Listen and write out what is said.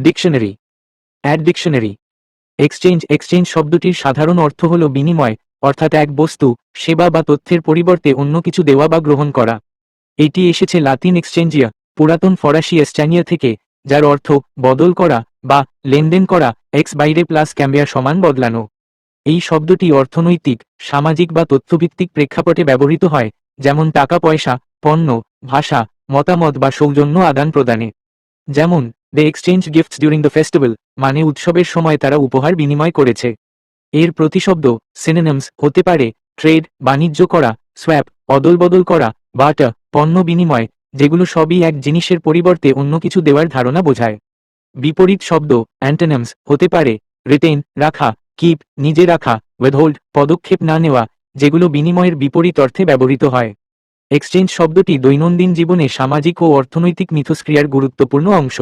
Dictionary add dictionary exchange exchange শব্দটির সাধারণ অর্থ হল বিনিময়, অর্থাৎ এক বস্তু, সেবা বা তথ্যের পরিবর্তে অন্য কিছু দেওয়া বা গ্রহণ করা। এটি এসেছে লাতিন এক্সচেঞ্জিয়া, পুরাতন ফরাসি এস্টানিয়া থেকে, যার অর্থ বদল করা বা লেনদেন করা এক্স বাইরে প্লাস ক্যাম্বিয়া সমান বদলানো। এই শব্দটি অর্থনৈতিক, সামাজিক বা তথ্যভিত্তিক প্রেক্ষাপটে ব্যবহৃত হয়, যেমন টাকা পয়সা পণ্য, ভাষা, মতামত বা সৌজন্য আদান প্রদানে যেমন they exchange gifts during the festival মানে উৎসবের সময় তারা উপহার বিনিময় করেছে। এর প্রতিশব্দ সিনেনমস হতে পারে ট্রেড বাণিজ্য করা সোয়াপ অদল বদল করা, বাটা, পণ্য বিনিময়, যেগুলো সবই এক জিনিসের পরিবর্তে অন্য কিছু দেওয়ার ধারণা বোঝায়। বিপরীত শব্দ অ্যান্টেনামস হতে পারে রিটেইন রাখা কিপ নিজে রাখা ওয়েধহোল্ড পদক্ষেপ না নেওয়া, যেগুলো বিনিময়ের বিপরীত অর্থে ব্যবহৃত হয়। এক্সচেঞ্জ শব্দটি দৈনন্দিন জীবনে সামাজিক ও অর্থনৈতিক মিথস্ক্রিয়ার গুরুত্বপূর্ণ অংশ।